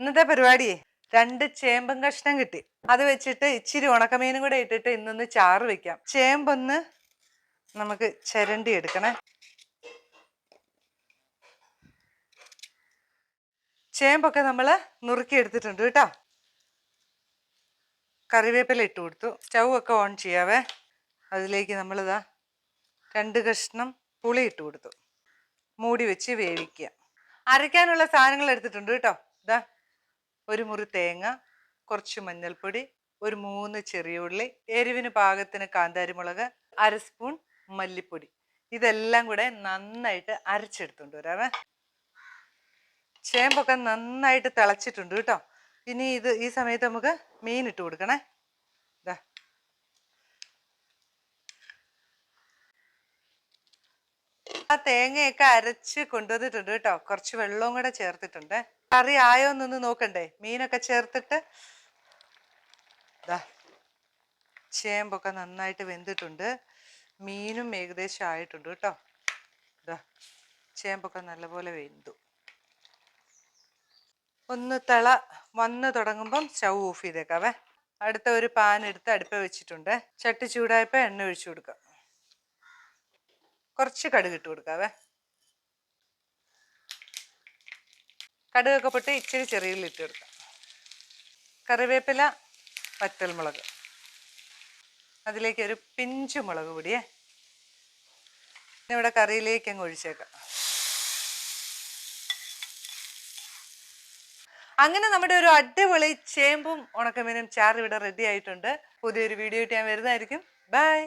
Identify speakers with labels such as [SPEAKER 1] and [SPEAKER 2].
[SPEAKER 1] ഇന്നത്തെ പരിപാടി രണ്ട് ചേമ്പൻ കഷ്ണം കിട്ടി. അത് വെച്ചിട്ട് ഇച്ചിരി ഉണക്കമീനും കൂടെ ഇട്ടിട്ട് ഇന്നൊന്ന് ചാറ് വെക്കാം. ചേമ്പൊന്ന് നമുക്ക് ചരണ്ടി എടുക്കണേ. ചേമ്പൊക്കെ നമ്മൾ നുറുക്കി എടുത്തിട്ടുണ്ട് കേട്ടോ. കറിവേപ്പില ഇട്ട് കൊടുത്തു. സ്റ്റൗ ഒക്കെ ഓൺ ചെയ്യാവേ. അതിലേക്ക് നമ്മളിതാ രണ്ട് കഷ്ണം പുളി ഇട്ട് കൊടുത്തു. മൂടി വെച്ച് വേവിക്കുക. അരയ്ക്കാനുള്ള സാധനങ്ങൾ എടുത്തിട്ടുണ്ട് കേട്ടോ. ഇതാ. ഒരു മുറി തേങ്ങ കുറച്ച് മഞ്ഞൾപ്പൊടി ഒരു മൂന്ന് ചെറിയ ഉള്ളി എരിവിന് പാകത്തിന് കാന്താരിമുളക് അര സ്പൂൺ മല്ലിപ്പൊടി. ഇതെല്ലാം കൂടെ നന്നായിട്ട് അരച്ചെടുത്തുണ്ട് വരാവേ ചേമ്പൊക്കെ നന്നായിട്ട് തിളച്ചിട്ടുണ്ട് കേട്ടോ. ഇനി ഇത് ഈ സമയത്ത് നമുക്ക് മീൻ ഇട്ട് കൊടുക്കണേ. ആ തേങ്ങയൊക്കെ അരച്ച് കൊണ്ടുവന്നിട്ടുണ്ട് കേട്ടോ. കുറച്ച് വെള്ളവും കൂടെ ചേർത്തിട്ടുണ്ട്. കറി ആയോ എന്നൊന്ന് നോക്കണ്ടേ? മീനൊക്കെ ചേർത്തിട്ട്. ചേമ്പൊക്കെ നന്നായിട്ട് വെന്തിട്ടുണ്ട്. മീനും ഏകദേശം ആയിട്ടുണ്ട് കേട്ടോ. ഇതാ ചേമ്പൊക്കെ നല്ലപോലെ വെന്തു. ഒന്ന് തിള വന്ന് തുടങ്ങുമ്പം സ്റ്റൗ ഓഫ് ചെയ്തേക്കാവേ. അടുത്ത ഒരു പാൻ എടുത്ത് അടുപ്പ് വെച്ചിട്ടുണ്ട്. ചട്ടി ചൂടായപ്പോൾ എണ്ണ ഒഴിച്ചു കൊടുക്കാം. കുറച്ച് കടുക് ഇട്ട് കൊടുക്കാവേ. കടുകൊക്കെ പൊട്ടി ഇച്ചിരി ചെറിയ ഉള്ളി ഇട്ട് കൊടുക്കാം. കറിവേപ്പില വറ്റൽമുളക്. അതിലേക്ക് ഒരു പിഞ്ച് മുളക് പൊടിയേ. ഇവിടെ കറിയിലേക്ക് അങ്ങ് ഒഴിച്ചേക്കാം. അങ്ങനെ നമ്മുടെ ഒരു അടിപൊളി ചേമ്പും ഉണക്കമീനും ചാറ് ഇവിടെ റെഡി ആയിട്ടുണ്ട്. പുതിയൊരു വീഡിയോ ഇട്ട് ഞാൻ വരുന്നതായിരിക്കും. ബൈ